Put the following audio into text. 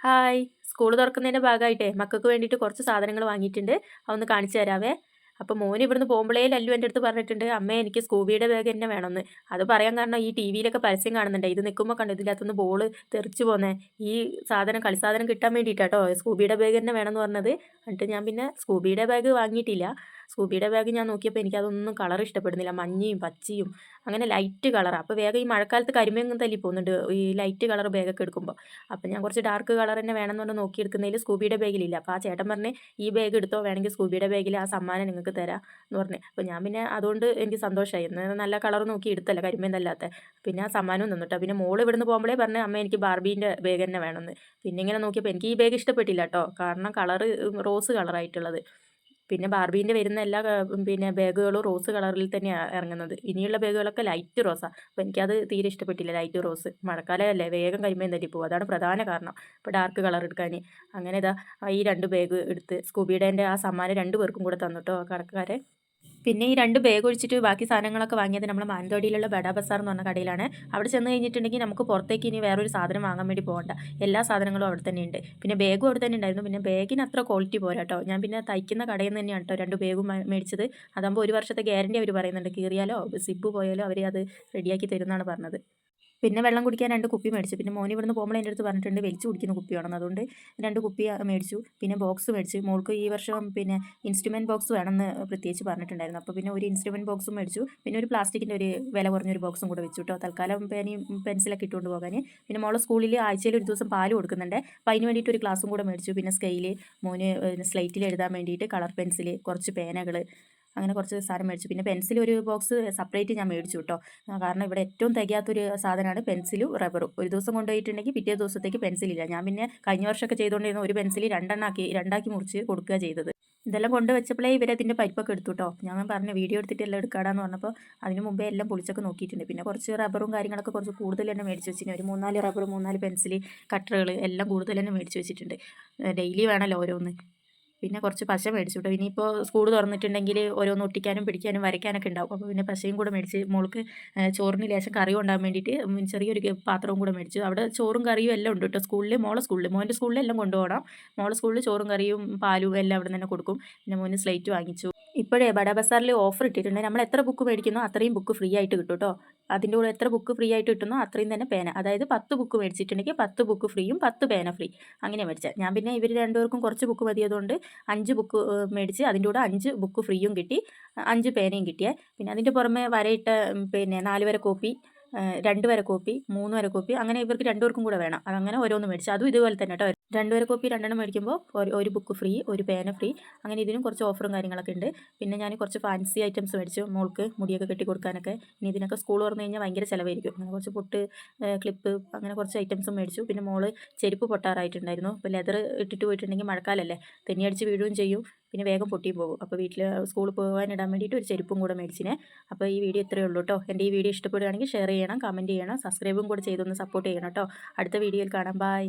Hi. School തുറക്കുന്നതിന്റെ ഭാഗമായിട്ടേ മക്കൾക്ക് വേണ്ടിയിട്ട് കുറച്ച് സാധനങ്ങൾ വാങ്ങിയിട്ടുണ്ട്. അതൊന്ന് കാണിച്ചു തരാവേ. അപ്പോൾ മോൻ ഇവിടുന്ന് പോകുമ്പോഴേ ലല്ലു എന്റെ അടുത്ത് പറഞ്ഞിട്ടുണ്ട് അമ്മ എനിക്ക് സ്കൂബിയുടെ ബാഗ് തന്നെ വേണമെന്ന് അത് പറയാൻ കാരണം ഈ ടി വിയിലൊക്കെ പരസ്യം കാണുന്നുണ്ട്. ഇത് നിൽക്കുമ്പോൾ കണ്ടു ഇതിനകത്തുനിന്ന് ബോൾ തെറിച്ച് പോന്നെ. ഈ സാധനം കളിസാധനം കിട്ടാൻ വേണ്ടിയിട്ടാട്ടോ സ്കൂബിയുടെ ബാഗ് തന്നെ വേണമെന്ന് പറഞ്ഞത്. എന്നിട്ട് ഞാൻ പിന്നെ സ്കൂബിയുടെ ബാഗ് വാങ്ങിയിട്ടില്ല. സ്കൂബിയുടെ ബാഗ് ഞാൻ നോക്കിയപ്പോൾ എനിക്കതൊന്നും കളർ ഇഷ്ടപ്പെടുന്നില്ല. മഞ്ഞയും പച്ചയും അങ്ങനെ ലൈറ്റ് കളർ അപ്പോൾ വേഗം ഈ മഴക്കാലത്ത് കരിമേങ്ങും തല്ലി പോകുന്നുണ്ട്. ഈ ലൈറ്റ് കളർ ബാഗൊക്കെ എടുക്കുമ്പോൾ അപ്പോൾ ഞാൻ കുറച്ച് ഡാർക്ക് കളർ തന്നെ വേണമെന്ന് പറഞ്ഞ് നോക്കിയെടുക്കുന്നതിൽ സ്കൂബിയുടെ ബാഗിലില്ല അപ്പോൾ ആ ചേട്ടൻ പറഞ്ഞ് ഈ ബാഗ് എടുത്തോ? വേണമെങ്കിൽ സ്കൂബിയുടെ ബാഗിൽ ആ സമ്മാനം നിങ്ങൾക്ക് തരാം എന്ന് പറഞ്ഞു. അപ്പോൾ ഞാൻ പിന്നെ അതുകൊണ്ട് എനിക്ക് സന്തോഷമായി നല്ല കളർ നോക്കി എടുത്തല്ല കരിമയൊന്നല്ലാത്ത പിന്നെ ആ സമ്മാനവും തന്നിട്ടോ പിന്നെ മോൾ ഇവിടുന്ന് പോകുമ്പോഴേ പറഞ്ഞ് അമ്മ എനിക്ക് ബാർബീന്റെ ബാഗ് തന്നെ വേണമെന്ന്. പിന്നെ ഇങ്ങനെ നോക്കിയപ്പോൾ എനിക്ക് ഈ ബാഗ് ഇഷ്ടപ്പെട്ടില്ല കേട്ടോ കാരണം കളറ് റോസ് കളറായിട്ടുള്ളത് പിന്നെ ബാർബീന്റെ വരുന്ന എല്ലാ പിന്നെ ബാഗുകളും റോസ് കളറിൽ തന്നെയാണ് ഇറങ്ങുന്നത്. ഇനിയുള്ള ബാഗുകളൊക്കെ ലൈറ്റ് റോസാണ് അപ്പോൾ എനിക്കത് തീരെ ഇഷ്ടപ്പെട്ടില്ല ലൈറ്റ് റോസ്. മഴക്കാലമല്ലേ വേഗം തട്ടി പോകും അതാണ് പ്രധാന കാരണം. ഇപ്പോൾ ഡാർക്ക് കളർ എടുക്കാൻ. അങ്ങനെ ഇതാ ഈ രണ്ട് ബാഗ് എടുത്ത് സ്കൂബിയുടെ ആ സമ്മാനം രണ്ട് പേർക്കും കൂടെ തന്നിട്ടോ കടക്കാരെ. പിന്നെ ഈ രണ്ട് ബാഗ് ഒഴിച്ചിട്ട് ബാക്കി സാധനങ്ങളൊക്കെ വാങ്ങിയത് നമ്മൾ മാനന്തവാടിയിലുള്ള ബഡാ ബസാർ എന്ന് പറഞ്ഞ കടയിലാണ്. അവിടെ ചെന്ന് കഴിഞ്ഞിട്ടുണ്ടെങ്കിൽ നമുക്ക് പുറത്തേക്ക് ഇനി വേറൊരു സാധനം വാങ്ങാൻ വേണ്ടി പോകണ്ട. എല്ലാ സാധനങ്ങളും അവിടെ തന്നെ ഉണ്ട് പിന്നെ ബാഗും അവിടെ തന്നെ ഉണ്ടായിരുന്നു. പിന്നെ ബാഗിന് അത്ര ക്വാളിറ്റി പോരാ കേട്ടോ ഞാൻ പിന്നെ തയ്ക്കുന്ന കടയിൽ നിന്ന് തന്നെയാണ് കേട്ടോ രണ്ട് ബാഗും മേടിച്ചത്. അതാകുമ്പോൾ ഒരു വർഷത്തെ ഗ്യാരണ്ടി അവർ പറയുന്നുണ്ട്. കീറിയാലോ? സിപ്പ് പോയാലോ? അവർ അത് റെഡിയാക്കി തരുമെന്നാണ് പറഞ്ഞത്. പിന്നെ വെള്ളം കുടിക്കാൻ രണ്ട് കുപ്പി മേടിച്ചു. പിന്നെ മോനി ഇവിടുന്ന് പോകുമ്പോൾ എന്റെ അടുത്ത് പറഞ്ഞിട്ടുണ്ട് വലിച്ചു കുടിക്കുന്ന കുപ്പിയാണെന്ന്. അതുകൊണ്ട് രണ്ട് കുപ്പി മേടിച്ചു. പിന്നെ ബോക്സ് മേടിച്ചു. മോൾക്ക് ഈ വർഷം പിന്നെ ഇൻസ്ട്രുമെന്റ് ബോക്സ് വേണമെന്ന് പ്രത്യേകിച്ച് പറഞ്ഞിട്ടുണ്ടായിരുന്നു. അപ്പോൾ പിന്നെ ഒരു ഇൻസ്ട്രുമെന്റ് ബോക്സും മേടിച്ചു. പിന്നെ ഒരു പ്ലാസ്റ്റിക്കിന്റെ ഒരു വില കുറഞ്ഞൊരു ബോക്സും കൂടെ വെച്ചു കേട്ടോ. തൽക്കാലം പേനയും പെൻസിലൊക്കെ ഇട്ടുകൊണ്ട് പോകാൻ. പിന്നെ മോളെ സ്കൂളിൽ ആഴ്ചയിൽ ഒരു ദിവസം പാൽ കൊടുക്കുന്നുണ്ട്. അപ്പോൾ അതിന് വേണ്ടിയിട്ട് ഒരു ക്ലാസ്സും കൂടെ മേടിച്ചു. പിന്നെ സ്കെയിൽ മോന് സ്ലൈറ്റിൽ എഴുതാൻ വേണ്ടിയിട്ട് കളർ പെൻസിൽ കുറച്ച് പേനകൾ അങ്ങനെ കുറച്ച് സാധനം മേടിച്ചു. പിന്നെ പെൻസിൽ ഒരു ബോക്സ് സെപ്പറേറ്റ് ഞാൻ മേടിച്ചു കേട്ടോ കാരണം ഇവിടെ ഏറ്റവും തികയാത്തൊരു സാധനമാണ് പെൻസിലും റബ്ബറും. ഒരു ദിവസം കൊണ്ടുപോയിട്ടുണ്ടെങ്കിൽ പിറ്റേ ദിവസത്തേക്ക് പെൻസിലില്ല ഞാൻ പിന്നെ കഴിഞ്ഞ വർഷമൊക്കെ ചെയ്തുകൊണ്ടിരുന്ന ഒരു പെൻസിൽ രണ്ടെണ്ണാക്കി രണ്ടാക്കി മുറിച്ച് കൊടുക്കുക ചെയ്തത്. ഇതെല്ലാം കൊണ്ട് വെച്ചപ്പോഴേ ഇവരതിന്റെ പരിപ്പൊക്കെ എടുത്തു കേട്ടോ ഞാൻ പറഞ്ഞു വീഡിയോ എടുത്തിട്ട് എല്ലാം എടുക്കാടാന്ന് പറഞ്ഞപ്പോൾ അതിന് മുമ്പേ എല്ലാം പൊളിച്ചൊക്കെ നോക്കിയിട്ടുണ്ട്. പിന്നെ കുറച്ച് റബ്ബറും കാര്യങ്ങളൊക്കെ കുറച്ച് കൂടുതൽ തന്നെ മേടിച്ച് വെച്ചിട്ടുണ്ട്. ഒരു മൂന്നാൽ റബ്ബർ മൂന്നാൽ പെൻസിൽ കട്ടറുകൾ എല്ലാം കൂടുതൽ തന്നെ മേടിച്ച് വെച്ചിട്ടുണ്ട്. ഡെയിലി വേണമല്ലോ ഓരോന്ന്. പിന്നെ കുറച്ച് പശ മേടിച്ചു. കേട്ടോ ഇനിയിപ്പോൾ സ്കൂൾ തുറന്നിട്ടുണ്ടെങ്കിൽ ഓരോന്ന് ഒട്ടിക്കാനും പിടിക്കാനും വരയ്ക്കാനൊക്കെ ഉണ്ടാവും. അപ്പോൾ പിന്നെ പശയും കൂടെ മേടിച്ച് മോൾക്ക് ചോറിന് ലേശം കറി കൊണ്ടാൻ വേണ്ടിയിട്ട് ചെറിയൊരു പാത്രവും കൂടെ മേടിച്ചു. അവിടെ ചോറും കറിയും എല്ലാം ഉണ്ട് കേട്ടോ സ്കൂളിൽ മോളെ സ്കൂളിൽ മോന്റെ സ്കൂളിൽ എല്ലാം കൊണ്ടുപോകണം. മോളെ സ്കൂളിൽ ചോറും കറിയും പാലും എല്ലാം അവിടെ തന്നെ കൊടുക്കും. പിന്നെ മോന് സ്ലേറ്റ് വാങ്ങിച്ചു. ഇപ്പോഴേ ബഡാ ബസാറിൽ ഓഫർ ഇട്ടിട്ടുണ്ട്. നമ്മൾ എത്ര ബുക്ക് മേടിക്കുന്നോ അത്രയും ബുക്ക് ഫ്രീ ആയിട്ട് കിട്ടും കേട്ടോ അതിന്റെ കൂടെ എത്ര ബുക്ക് ഫ്രീ ആയിട്ട് കിട്ടുന്നോ അത്രയും തന്നെ പേന. അതായത് പത്ത് ബുക്ക് മേടിച്ചിട്ടുണ്ടെങ്കിൽ പത്ത് ബുക്ക് ഫ്രീയും പത്ത് പേന ഫ്രീ അങ്ങനെ മേടിച്ചാൽ ഞാൻ പിന്നെ ഇവർ രണ്ടുപേർക്കും കുറച്ച് ബുക്ക് മതിയതുകൊണ്ട് അഞ്ച് ബുക്ക് മേടിച്ച് അതിന്റെ കൂടെ അഞ്ച് ബുക്ക് ഫ്രീയും കിട്ടി. അഞ്ച് പേനയും കിട്ടിയേ. പിന്നെ അതിന്റെ പുറമെ വരയിട്ട പിന്നെ നാല് വര കോപ്പി രണ്ട് വരെ കോപ്പി മൂന്ന് കോപ്പി അങ്ങനെ ഇവർക്ക് രണ്ടുപേർക്കും കൂടെ വേണം. അങ്ങനെ ഓരോന്ന് മേടിച്ചു. അതും ഇതുപോലെ തന്നെ കേട്ടോ. രണ്ട് കോപ്പി രണ്ടെണ്ണം മേടിക്കുമ്പോൾ ഒരു ബുക്ക് ഫ്രീ ഒരു പേന ഫ്രീ അങ്ങനെ ഇതിനും കുറച്ച് ഓഫറും കാര്യങ്ങളൊക്കെ ഉണ്ട്. പിന്നെ ഞാൻ കുറച്ച് ഫാൻസി ഐറ്റംസ് മേടിച്ചു. മോൾക്ക് മുടിയൊക്കെ കെട്ടി കൊടുക്കാനൊക്കെ. ഇനി ഇതിനൊക്കെ സ്കൂൾ തുറന്നു കഴിഞ്ഞാൽ ഭയങ്കര ചിലവായിരിക്കും. അങ്ങനെ കുറച്ച് പൊട്ട് ക്ലിപ്പ് അങ്ങനെ കുറച്ച് ഐറ്റംസും മേടിച്ചു. പിന്നെ മോൾ ചെരുപ്പ് പൊട്ടാറായിട്ടുണ്ടായിരുന്നു. ഇപ്പോൾ ലെതർ ഇട്ടിട്ട് പോയിട്ടുണ്ടെങ്കിൽ മഴക്കാലല്ലേ. തെന്നിയടിച്ച് വീഴുകയും ചെയ്യും. പിന്നെ വേഗം പൊട്ടി പോകും. അപ്പോൾ വീട്ടിൽ സ്കൂളിൽ പോകാൻ ഇടാൻ വേണ്ടിയിട്ട് ഒരു ചെരുപ്പും കൂടെ മേടിച്ചിനെ. അപ്പോൾ ഈ വീഡിയോ ഇത്രയേ ഉള്ളൂ കേട്ടോ എന്റെ ഈ വീഡിയോ ഇഷ്ടപ്പെടുകയാണെങ്കിൽ ഷെയർ ചെയ്യണം കമന്റ് ചെയ്യണം സബ്സ്ക്രൈബും കൂടെ ചെയ്തൊന്ന് സപ്പോർട്ട് ചെയ്യണം കേട്ടോ അടുത്ത വീഡിയോയിൽ കാണാം. ബൈ.